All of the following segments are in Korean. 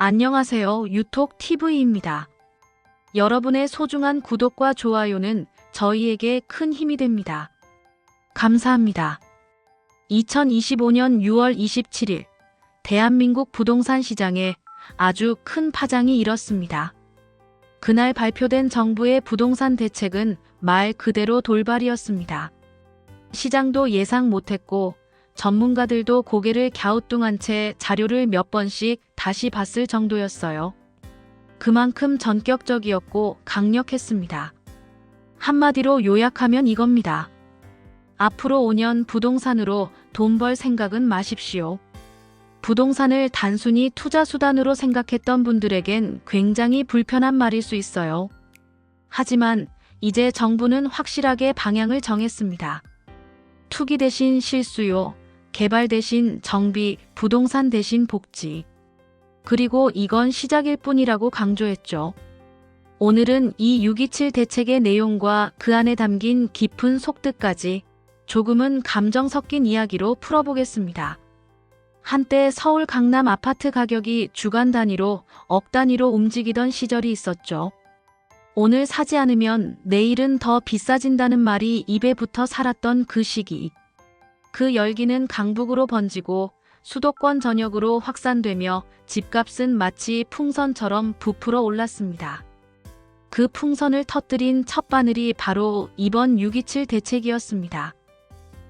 안녕하세요. 유톡 TV입니다. 여러분의 소중한 구독과 좋아요는 저희에게 큰 힘이 됩니다. 감사합니다. 2025년 6월 27일 대한민국 부동산 시장에 아주 큰 파장이 일었습니다. 그날 발표된 정부의 부동산 대책은 말 그대로 돌발이었습니다. 시장도 예상 못했고 전문가들도 고개를 갸우뚱한 채 자료를 몇 번씩 다시 봤을 정도였어요. 그만큼 전격적이었고 강력했습니다. 한마디로 요약하면 이겁니다. 앞으로 5년 부동산으로 돈 벌 생각은 마십시오. 부동산을 단순히 투자 수단으로 생각했던 분들에겐 굉장히 불편한 말일 수 있어요. 하지만 이제 정부는 확실하게 방향을 정했습니다. 투기 대신 실수요, 개발 대신 정비, 부동산 대신 복지. 그리고 이건 시작일 뿐이라고 강조했죠. 오늘은 이 627 대책의 내용과 그 안에 담긴 깊은 속뜻까지 조금은 감정 섞인 이야기로 풀어보겠습니다. 한때 서울 강남 아파트 가격이 주간 단위로 억 단위로 움직이던 시절이 있었죠. 오늘 사지 않으면 내일은 더 비싸진다는 말이 입에 붙어 살았던 그 시기. 그 열기는 강북으로 번지고 수도권 전역으로 확산되며 집값은 마치 풍선처럼 부풀어 올랐습니다. 그 풍선을 터뜨린 첫 바늘이 바로 이번 627 대책이었습니다.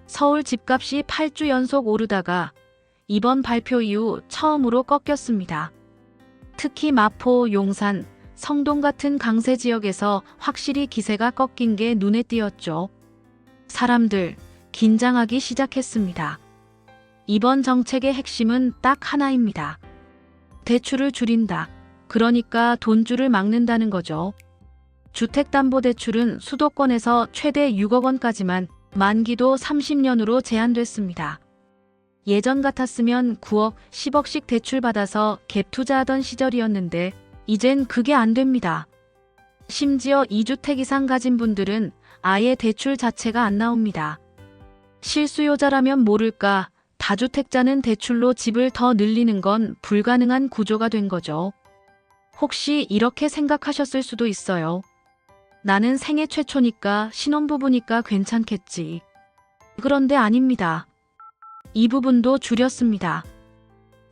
서울 집값이 8주 연속 오르다가 이번 발표 이후 처음으로 꺾였습니다. 특히 마포, 용산, 성동 같은 강세 지역에서 확실히 기세가 꺾인 게 눈에 띄었죠. 사람들, 긴장하기 시작했습니다. 이번 정책의 핵심은 딱 하나입니다. 대출을 줄인다. 그러니까 돈줄을 막는다는 거죠. 주택담보대출은 수도권에서 최대 6억 원까지만 만기도 30년으로 제한됐습니다. 예전 같았으면 9억, 10억씩 대출받아서 갭 투자하던 시절이었는데 이젠 그게 안 됩니다. 심지어 2주택 이상 가진 분들은 아예 대출 자체가 안 나옵니다. 실수요자라면 모를까 다주택자는 대출로 집을 더 늘리는 건 불가능한 구조가 된 거죠. 혹시 이렇게 생각하셨을 수도 있어요. 나는 생애 최초니까 신혼부부니까 괜찮겠지. 그런데 아닙니다. 이 부분도 줄였습니다.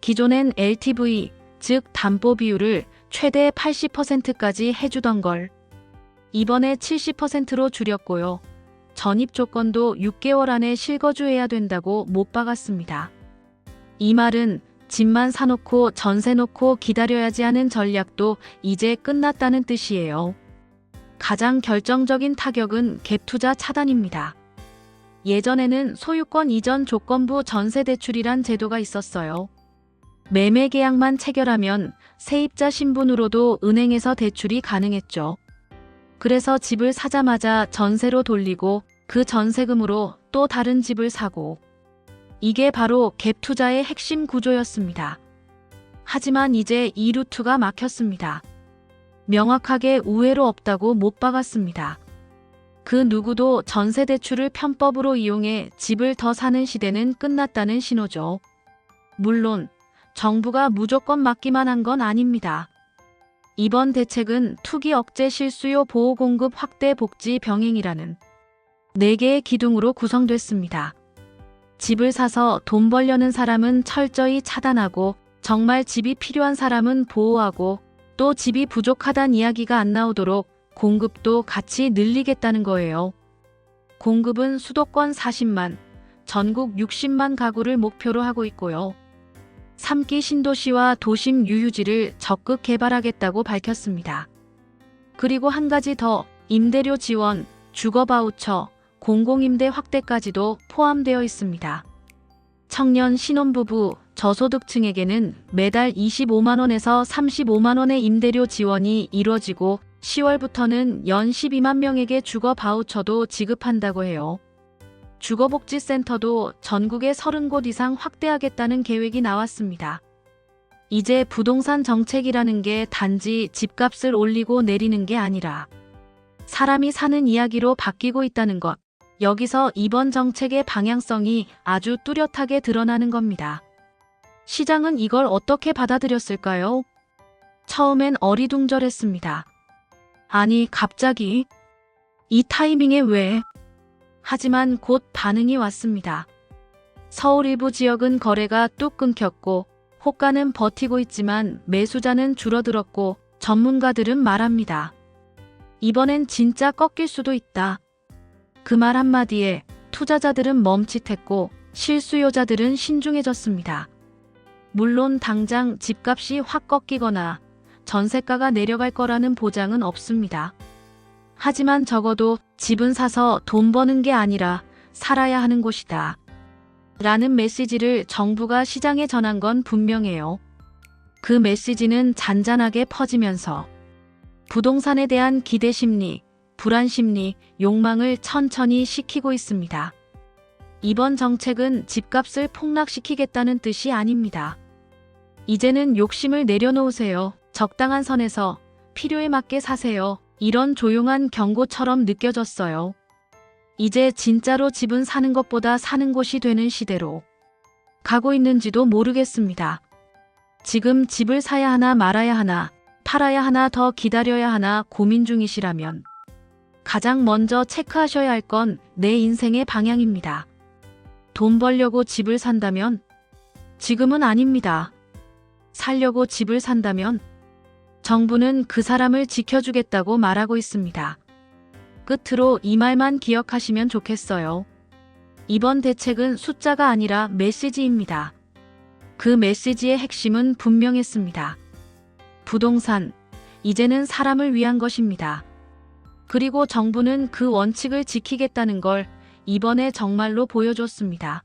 기존엔 LTV, 즉 담보 비율을 최대 80%까지 해주던 걸 이번에 70%로 줄였고요. 전입 조건도 6개월 안에 실거주해야 된다고 못 박았습니다. 이 말은 집만 사놓고 전세 놓고 기다려야지 하는 전략도 이제 끝났다는 뜻이에요. 가장 결정적인 타격은 갭 투자 차단입니다. 예전에는 소유권 이전 조건부 전세 대출이란 제도가 있었어요. 매매 계약만 체결하면 세입자 신분으로도 은행에서 대출이 가능했죠. 그래서 집을 사자마자 전세로 돌리고 그 전세금으로 또 다른 집을 사고 이게 바로 갭 투자의 핵심 구조였습니다. 하지만 이제 이 루트가 막혔습니다. 명확하게 우회로 없다고 못 박았습니다. 그 누구도 전세 대출을 편법으로 이용해 집을 더 사는 시대는 끝났다는 신호죠. 물론 정부가 무조건 막기만 한 건 아닙니다. 이번 대책은 투기 억제 실수요 보호 공급 확대 복지 병행이라는 4개의 기둥으로 구성됐습니다. 집을 사서 돈 벌려는 사람은 철저히 차단하고 정말 집이 필요한 사람은 보호하고 또 집이 부족하단 이야기가 안 나오도록 공급도 같이 늘리겠다는 거예요. 공급은 수도권 40만, 전국 60만 가구를 목표로 하고 있고요. 3기 신도시와 도심 유유지를 적극 개발하겠다고 밝혔습니다. 그리고 한 가지 더 임대료 지원, 주거 바우처, 공공임대 확대까지도 포함되어 있습니다. 청년 신혼부부, 저소득층에게는 매달 25만원에서 35만원의 임대료 지원이 이루어지고 10월부터는 연 12만 명에게 주거 바우처도 지급한다고 해요. 주거복지센터도 전국에 30곳 이상 확대하겠다는 계획이 나왔습니다. 이제 부동산 정책이라는 게 단지 집값을 올리고 내리는 게 아니라 사람이 사는 이야기로 바뀌고 있다는 것. 여기서 이번 정책의 방향성이 아주 뚜렷하게 드러나는 겁니다. 시장은 이걸 어떻게 받아들였을까요? 처음엔 어리둥절했습니다. 아니, 갑자기? 이 타이밍에 왜? 하지만 곧 반응이 왔습니다. 서울 일부 지역은 거래가 뚝 끊겼고, 호가는 버티고 있지만 매수자는 줄어들었고, 전문가들은 말합니다. 이번엔 진짜 꺾일 수도 있다. 그 말 한마디에 투자자들은 멈칫했고, 실수요자들은 신중해졌습니다. 물론 당장 집값이 확 꺾이거나 전세가가 내려갈 거라는 보장은 없습니다. 하지만 적어도 집은 사서 돈 버는 게 아니라 살아야 하는 곳이다. 라는 메시지를 정부가 시장에 전한 건 분명해요. 그 메시지는 잔잔하게 퍼지면서 부동산에 대한 기대 심리, 불안 심리, 욕망을 천천히 식히고 있습니다. 이번 정책은 집값을 폭락시키겠다는 뜻이 아닙니다. 이제는 욕심을 내려놓으세요. 적당한 선에서 필요에 맞게 사세요. 이런 조용한 경고처럼 느껴졌어요. 이제 진짜로 집은 사는 것보다 사는 곳이 되는 시대로 가고 있는지도 모르겠습니다. 지금 집을 사야 하나 말아야 하나, 팔아야 하나 더 기다려야 하나 고민 중이시라면 가장 먼저 체크하셔야 할 건 내 인생의 방향입니다. 돈 벌려고 집을 산다면 지금은 아닙니다. 살려고 집을 산다면 정부는 그 사람을 지켜주겠다고 말하고 있습니다. 끝으로 이 말만 기억하시면 좋겠어요. 이번 대책은 숫자가 아니라 메시지입니다. 그 메시지의 핵심은 분명했습니다. 부동산, 이제는 사람을 위한 것입니다. 그리고 정부는 그 원칙을 지키겠다는 걸 이번에 정말로 보여줬습니다.